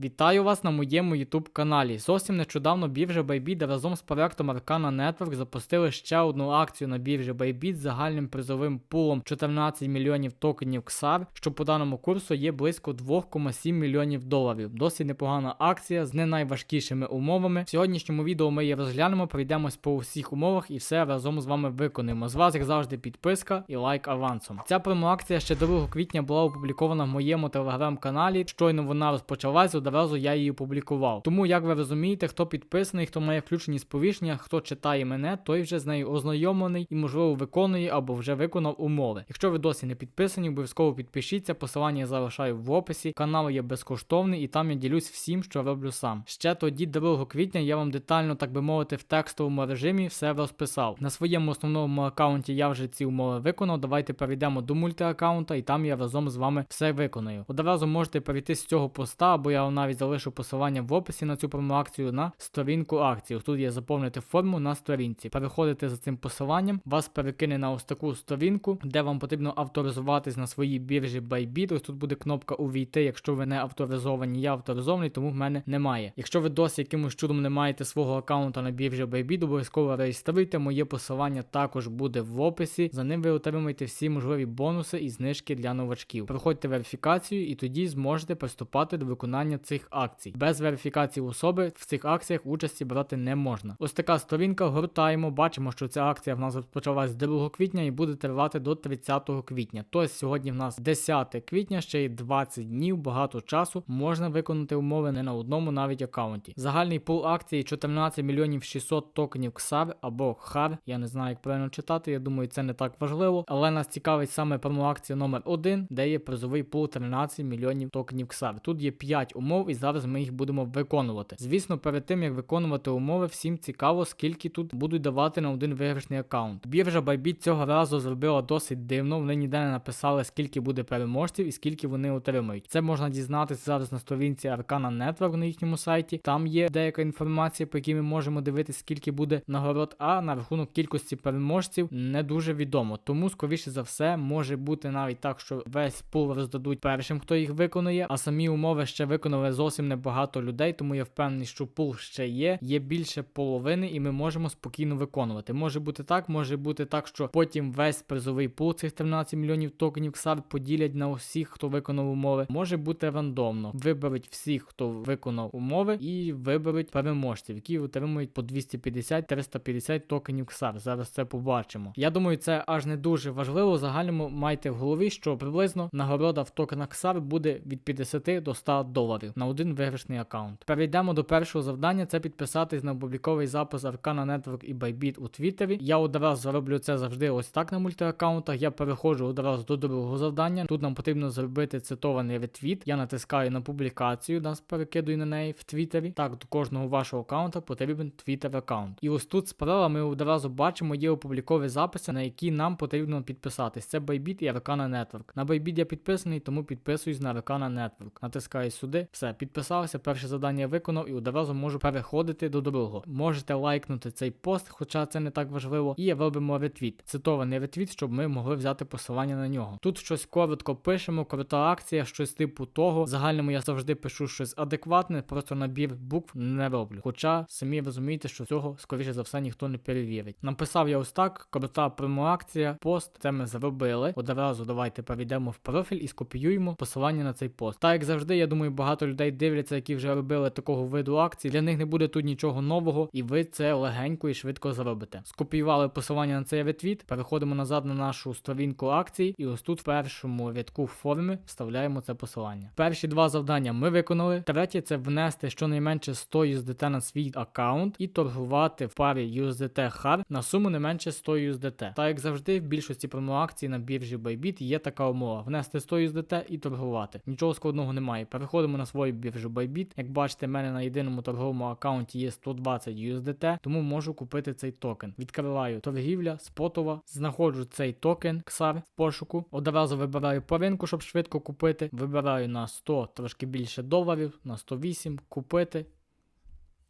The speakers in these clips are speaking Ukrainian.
Вітаю вас на моєму YouTube каналі. Зовсім нещодавно біржа Bybit разом з проектом Arcana Network запустили ще одну акцію на біржі Bybit з загальним призовим пулом 14 мільйонів токенів XAR, що по даному курсу є близько 2,7 мільйонів доларів. Досить непогана акція з не найважкішими умовами. В сьогоднішньому відео ми її розглянемо, пройдемось по усіх умовах і все разом з вами виконуємо. З вас, як завжди, підписка і лайк авансом. Ця промоакція ще 2 квітня була опублікована в моєму телеграм-каналі. Щойно вона розпочалась, одразу я її опублікував. Тому, як ви розумієте, хто підписаний, хто має включені сповіщення, хто читає мене, той вже з нею ознайомлений і, можливо, виконує або вже виконав умови. Якщо ви досі не підписані, обов'язково підпишіться. Посилання я залишаю в описі. Канал є безкоштовний і там я ділюсь всім, що роблю сам. Ще тоді, 2 квітня, я вам детально, так би мовити, в текстовому режимі все розписав. На своєму основному аккаунті я вже ці умови виконав. Давайте перейдемо до мультиаккаунта, і там я разом з вами все виконую. Одразу можете перейти з цього поста, або я навіть залишу посилання в описі на цю промоакцію на сторінку акції. Тут є заповнити форму на сторінці. Переходите за цим посиланням, вас перекине на ось таку сторінку, де вам потрібно авторизуватись на своїй біржі Bybit. Ось тут буде кнопка увійти, якщо ви не авторизовані. Я авторизований, тому в мене немає. Якщо ви досі якимось чудом не маєте свого аккаунта на біржі Bybit, обов'язково реєструйте. Моє посилання також буде в описі. За ним ви отримаєте всі можливі бонуси і знижки для новачків. Проходьте верифікацію і тоді зможете приступати до виконання цих акцій. Без верифікації особи в цих акціях участі брати не можна. Ось така сторінка. Гортаємо. Бачимо, що ця акція в нас розпочалась 2 квітня і буде тривати до 30 квітня. Тобто сьогодні в нас 10 квітня, ще й 20 днів, багато часу. Можна виконати умови не на одному навіть аккаунті. Загальний пул акції 14 мільйонів 600 токенів XAR або XAR. Я не знаю, як правильно читати. Я думаю, це не так важливо. Але нас цікавить саме промоакція номер 1 де є призовий пул 13 мільйонів токенів XAR. Тут є 5 умов, і зараз ми їх будемо виконувати. Звісно, перед тим як виконувати умови, всім цікаво, скільки тут будуть давати на один виграшний аккаунт. Біржа Bybit цього разу зробила досить дивно. Вони ніде не написали, скільки буде переможців і скільки вони отримають. Це можна дізнатися зараз на сторінці Arcana Network на їхньому сайті. Там є деяка інформація, по якій ми можемо дивитися, скільки буде нагород. А на рахунок кількості переможців не дуже відомо. Тому, скоріше за все, може бути навіть так, що весь пул роздадуть першим, хто їх виконує, а самі умови ще виконали зовсім небагато людей, тому я впевнений, що пул ще є. Є більше половини, і ми можемо спокійно виконувати. Може бути так, може бути так, що потім весь призовий пул цих 13 мільйонів токенів XAR поділять на усіх, хто виконав умови. Може бути рандомно. Виберуть всіх, хто виконав умови, і виберуть переможців, які отримують по 250-350 токенів XAR. Зараз це побачимо. Я думаю, це аж не дуже важливо. Загальному майте в голові, що приблизно нагорода в токенах XAR буде від 50 до 100 доларів на один виграшний аккаунт. Перейдемо до першого завдання: це підписатись на публіковий запис Arcana Network і Bybit у Твіттері. Я одразу роблю це завжди ось так на мультиаккаунтах. Я переходжу одразу до другого завдання. Тут нам потрібно зробити цитований ретвіт. Я натискаю на публікацію, нас перекидую на неї в Твіттері. Так, до кожного вашого аккаунта потрібен Twitter аккаунт. І ось тут справа ми одразу бачимо, є опублікові записи, на які нам потрібно підписатись. Це Bybit і Arcana Network. На Bybit я підписаний, тому підписуюсь на Arcana Network. Натискаю сюди, все, підписався, перше завдання виконав і одразу можу переходити до другого. Можете лайкнути цей пост, хоча це не так важливо, і робимо ретвіт. Цитований ретвіт, щоб ми могли взяти посилання на нього. Тут щось коротко пишемо, крута акція, щось типу того. В загальному я завжди пишу щось адекватне, просто набір букв не роблю. Хоча самі розумієте, що цього, скоріше за все, ніхто не перевірить. Написав я ось так, крута промоакція, пост, це ми зробили. Одразу давайте перейдемо в профіль і скопіюємо посилання на цей пост. Так як завжди, я думаю, багато людей дивляться, які вже робили такого виду акцій. Для них не буде тут нічого нового, і ви це легенько і швидко зробите. Скопіювали посилання на цей ретвіт, переходимо назад на нашу сторінку акцій, і ось тут в першому рядку форми вставляємо це посилання. Перші два завдання ми виконали. Третє це внести щонайменше 100 USDT на свій аккаунт і торгувати в парі USDT HAR на суму не менше 100 USDT. Так як завжди, в більшості промоакцій на біржі Bybit є така умова: внести 100 USDT і торгувати. Нічого складного немає. Переходимо на свою біржу Bybit. Як бачите, в мене на єдиному торговому аккаунті є 120 USDT, тому можу купити цей токен. Відкриваю торгівля, спотова, знаходжу цей токен XAR в пошуку. Одразу вибираю по ринку, щоб швидко купити. Вибираю на 100 трошки більше доларів, на 108 купити.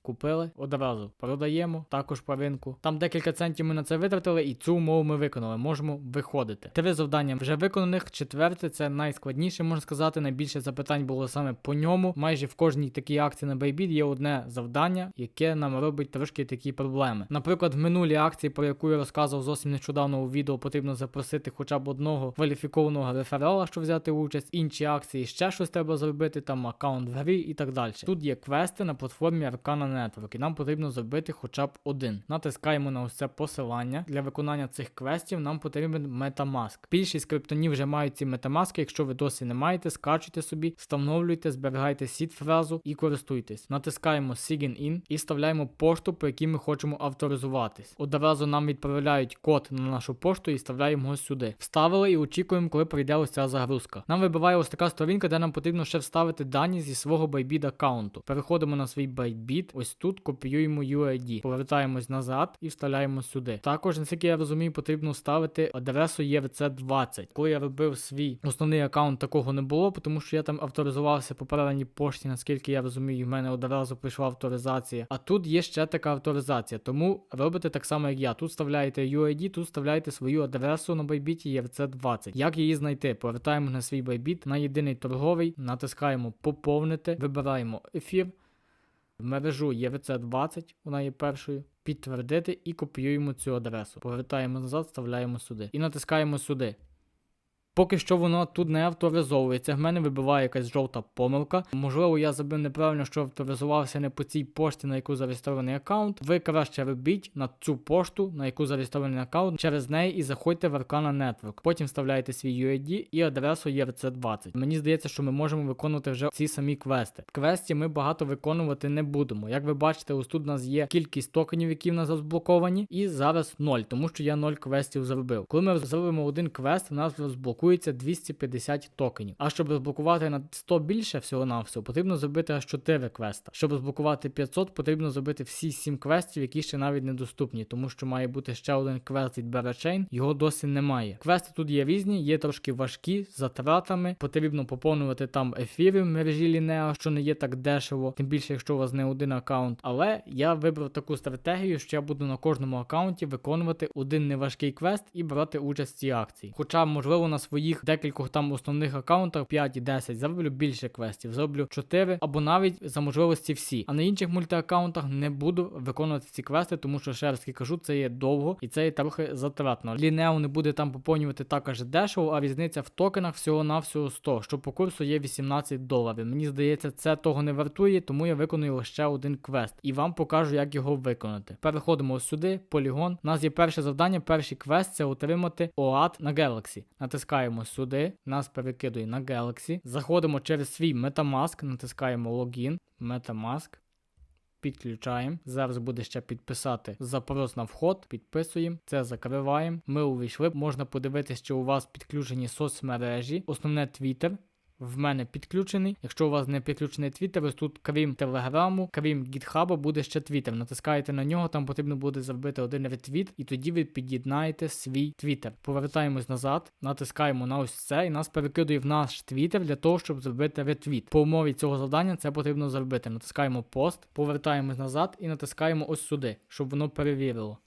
Купили одразу, продаємо також по ринку. Там декілька центів ми на це витратили, і цю умову ми виконали. Можемо виходити. Три завдання вже виконаних. Четверте це найскладніше, можна сказати. Найбільше запитань було саме по ньому. Майже в кожній такій акції на Bybit є одне завдання, яке нам робить трошки такі проблеми. Наприклад, в минулій акції, про яку я розказував зовсім нещодавно у відео, потрібно запросити хоча б одного кваліфікованого реферала, щоб взяти участь. Інші акції ще щось треба зробити, там аккаунт в грі і так далі. Тут є квести на платформі Arcana І нам потрібно зробити хоча б один. Натискаємо на ось це посилання. Для виконання цих квестів нам потрібен Metamask. Більшість криптонів вже мають ці Metamask, Якщо ви досі не маєте, скачуйте собі, встановлюйте, зберігайте сід фразу і користуйтесь. Натискаємо Sign In і вставляємо пошту, по якій ми хочемо авторизуватись. Одразу нам відправляють код на нашу пошту і вставляємо його сюди. Вставили і очікуємо, коли прийде ось ця загрузка. Нам вибиває ось така сторінка, де нам потрібно ще вставити дані зі свого Bybit аккаунту. Переходимо на свій Bybit, ось тут копіюємо UID, повертаємось назад і вставляємо сюди. Також, наскільки я розумію, потрібно вставити адресу ERC20. Коли я робив свій основний аккаунт, такого не було, тому що я там авторизувався по переданій пошті, наскільки я розумію, в мене одразу прийшла авторизація. А тут є ще така авторизація, тому робите так само, як я. Тут вставляєте UID, тут вставляєте свою адресу на Bybit ERC20. Як її знайти? Повертаємо на свій Bybit, на єдиний торговий, натискаємо поповнити, вибираємо ефір. В мережу ЄВЦ20, вона є першою. Підтвердити і копіюємо цю адресу. Повертаємо назад, вставляємо сюди. І натискаємо сюди. Поки що воно тут не авторизовується. В мене вибиває якась жовта помилка. Можливо, я забив неправильно, що авторизувався не по цій пошті, на яку зареєстрований аккаунт. Ви краще робіть на цю пошту, на яку зареєстрований аккаунт, через неї і заходьте в Arcana Network. Потім вставляєте свій UID і адресу ERC20. Мені здається, що ми можемо виконувати вже ці самі квести. В квесті ми багато виконувати не будемо. Як ви бачите, ось тут у нас є кількість токенів, які в нас розблоковані, і зараз 0, тому що я 0 квестів зробив. Коли ми зробимо один квест, у нас розблокується 250 токенів. А щоб розблокувати на 100 більше всього на всього, потрібно зробити аж 4 квеста. Щоб розблокувати 500, потрібно зробити всі 7 квестів, які ще навіть недоступні, тому що має бути ще один квест від Berachain, його досі немає. Квести тут є різні, є трошки важкі, з затратами. Потрібно поповнювати там ефіри в мережі Лінеа, що не є так дешево, тим більше, якщо у вас не один аккаунт. Але я вибрав таку стратегію, що я буду на кожному аккаунті виконувати один неважкий квест і брати участь в цій акції. Хоча, можливо, на своїх декількох там основних аккаунтах 5 і 10 зроблю більше квестів, зроблю 4 або навіть за можливості всі. А на інших мультиаккаунтах не буду виконувати ці квести, тому що ще раз кажу, це є довго і це є трохи затратно. Лінео не буде там поповнювати також дешево, а різниця в токенах всього-навсього 100, що по курсу є 18 доларів. Мені здається, це того не вартує, тому я виконую лише один квест і вам покажу, як його виконати. Переходимо сюди, полігон. У нас є перше завдання, перший квест це отримати ОАД на Galaxy. Натискаємо сюди, нас перекидує на Galaxy. Заходимо через свій Metamask, натискаємо логін, Metamask. Підключаємо. Зараз буде ще підписати запрос на вход. Підписуємо. Це закриваємо. Ми увійшли. Можна подивитися, що у вас підключені соцмережі. Основне Twitter. В мене підключений. Якщо у вас не підключений Twitter, ось тут, крім Телеграму, крім GitHub, буде ще Twitter. Натискаєте на нього, там потрібно буде зробити один ретвіт, і тоді ви під'єднаєте свій Twitter. Повертаємось назад, натискаємо на ось це, і нас перекидує в наш Twitter для того, щоб зробити ретвіт. По умові цього завдання це потрібно зробити. Натискаємо пост, повертаємось назад і натискаємо ось сюди, щоб воно перевірило.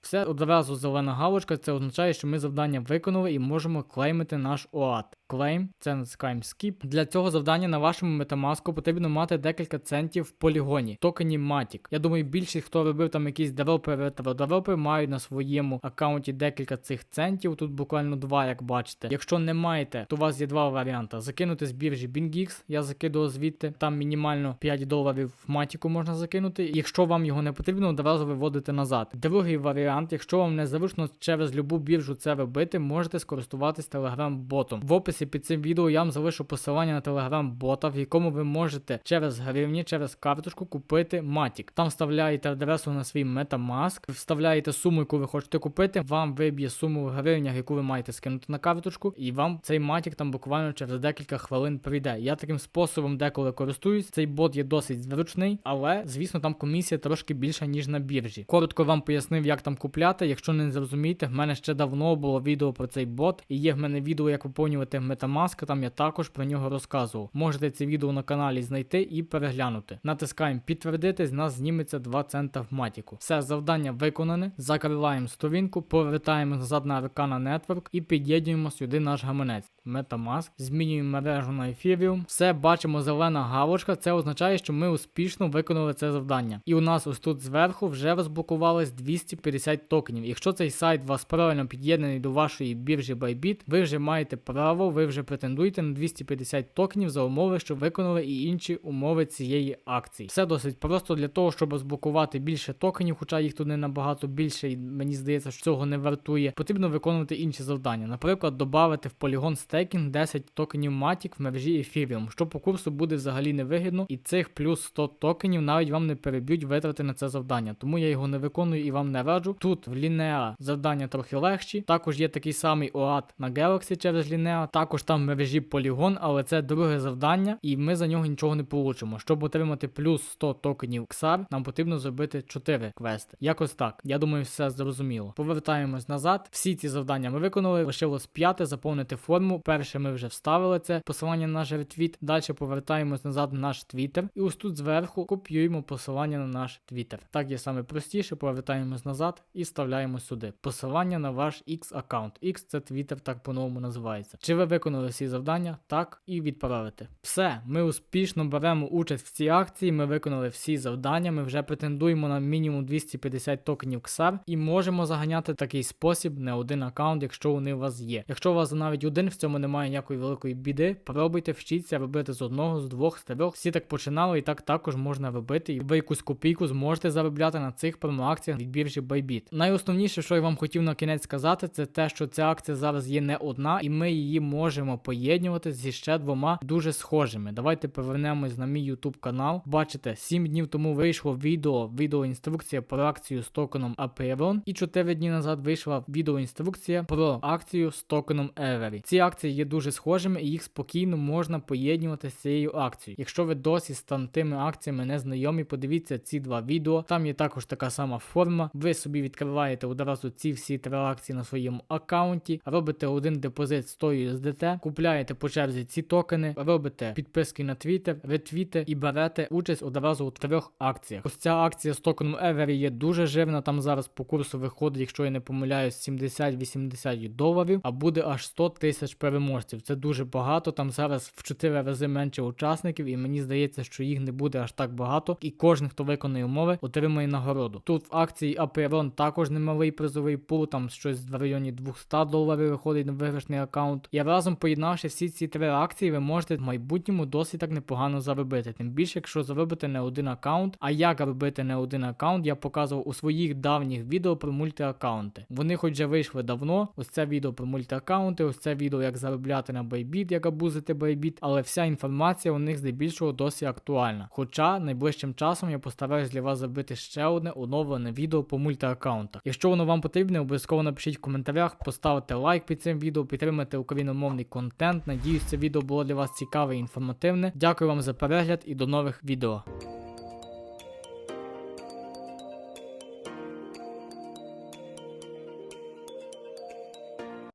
Все одразу зелена галочка, це означає, що ми завдання виконали і можемо клеймити наш OAT. Claim, це натискаємо Skip. Для цього завдання на вашому Metamask потрібно мати декілька центів в полігоні, токені Matic. Я думаю, більшість, хто робив там якісь девелопери та девелопери, мають на своєму аккаунті декілька цих центів. Тут буквально два, як бачите. Якщо не маєте, то у вас є два варіанти: закинути з біржі BingX, я закидував звідти, там мінімально 5 доларів в матіку можна закинути. Якщо вам його не потрібно, одразу виводити назад. Другий варіант, якщо вам не незручно через любу біржу це робити, можете скористуватись телеграм-ботом. В описі під цим відео я вам залишу посилання на телеграм-бота, в якому ви можете через гривні, через карточку купити Matic. Там вставляєте адресу на свій Metamask, вставляєте суму, яку ви хочете купити. Вам виб'є суму в гривнях, яку ви маєте скинути на карточку, і вам цей Matic там буквально через декілька хвилин прийде. Я таким способом деколи користуюсь. Цей бот є досить зручний, але звісно там комісія трошки більша ніж на біржі. Коротко вам пояснив, як там купляти. Якщо не зрозумієте, в мене ще давно було відео про цей бот, і є в мене відео, як поповнювати Metamask, там я також про нього розказував. Можете це відео на каналі знайти і переглянути. Натискаємо підтвердити, з нас зніметься 2 цента в матіку. Все, завдання виконане. Закриваємо сторінку, повертаємо назад на Arcana Network і під'єднуємо сюди наш гаманець. Metamask, змінюємо мережу на Ethereum. Все, бачимо зелена галочка. Це означає, що ми успішно виконали це завдання. І у нас ось тут зверху вже розблокувалось 250 токенів. Якщо цей сайт вас правильно під'єднаний до вашої біржі Bybit, ви вже маєте право, ви вже претендуєте на 250 токенів за умови, що виконали і інші умови цієї акції. Все досить просто для того, щоб розблокувати більше токенів, хоча їх тут не набагато більше, і мені здається, що цього не вартує. Потрібно виконувати інші завдання. Наприклад, додати в полігон стейкінг 10 токенів Matic в мережі Ethereum, що по курсу буде взагалі невигідно, і цих плюс 100 токенів навіть вам не переб'ють витрати на це завдання. Тому я його не виконую і вам не раджу. Тут в Linea завдання трохи легші. Також є такий самий OAT на Galaxy через Linea. Також там в мережі Polygon, але це друге завдання, і ми за нього нічого не получимо. Щоб отримати плюс 100 токенів XAR, нам потрібно зробити 4 квести. Якось так. Я думаю, все зрозуміло. Повертаємось назад. Всі ці завдання ми виконали. Лишилось п'яте заповнити форму. Перше ми вже вставили це посилання на наш ретвіт. Далі повертаємось назад на наш твіттер. І ось тут зверху копіюємо посилання на наш твіттер. Так є саме простіше. Повертаємось назад і вставляємо сюди. Посилання на ваш X аккаунт. X це твіттер, так по-новому називається. Чи ви виконали всі завдання? Так, і відправити. Все, ми успішно беремо участь в цій акції. Ми виконали всі завдання. Ми вже претендуємо на мінімум 250 токенів XAR і можемо заганяти такий спосіб не один аккаунт, якщо вони у вас є. Якщо у вас навіть один в цьому немає ніякої великої біди, пробуйте, вчіться робити з одного, з двох, з трьох. Всі так починали, і так також можна робити. І ви якусь копійку зможете заробляти на цих промоакціях від біржі Bybit. Найосновніше, що я вам хотів на кінець сказати, це те, що ця акція зараз є не одна, і ми її можемо поєднувати зі ще двома дуже схожими. Давайте повернемось на мій YouTube канал. Бачите, 7 днів тому вийшло відео, відеоінструкція про акцію з токеном Aperon, і 4 дні назад вийшла відеоінструкція про акцію з токеном Every. Ці акції є дуже схожими і їх спокійно можна поєднувати з цією акцією. Якщо ви досі з тими акціями не знайомі, подивіться ці два відео. Там є також така сама форма. Ви собі відкриваєте одразу ці всі три акції на своєму аккаунті, робите один депозит 100 USDT, купляєте по черзі ці токени, робите підписки на Twitter, ретвіти і берете участь одразу у трьох акціях. Ось ця акція з токеном Every є дуже жирна. Там зараз по курсу виходить, якщо я не помиляюсь, 70-80 доларів, а буде аж 100 тисяч переможців. Це дуже багато. Там зараз в 4 рази менше учасників, і мені здається, що їх не буде аж так багато. І кожен, хто виконує умови, отримує нагороду. Тут в акції Aperon також немалий призовий пул, там щось в районі 200 доларів виходить на виграшний аккаунт. І разом поєднавши всі ці три акції, ви можете в майбутньому досить так непогано заробити. Тим більше, якщо заробите не один аккаунт. А як робити не один аккаунт, я показував у своїх давніх відео про мультиаккаунти. Вони хоч вже вийшли давно. Ось це відео про мультиаккаунти, ось це відео, як заробляти на Bybit, як абузити Bybit, але вся інформація у них здебільшого досі актуальна. Хоча найближчим часом я постараюсь для вас зробити ще одне оновлене відео по мультиаккаунтах. Якщо воно вам потрібне, обов'язково напишіть в коментарях, поставте лайк під цим відео, підтримайте україномовний контент. Надіюсь, це відео було для вас цікаве і інформативне. Дякую вам за перегляд і до нових відео.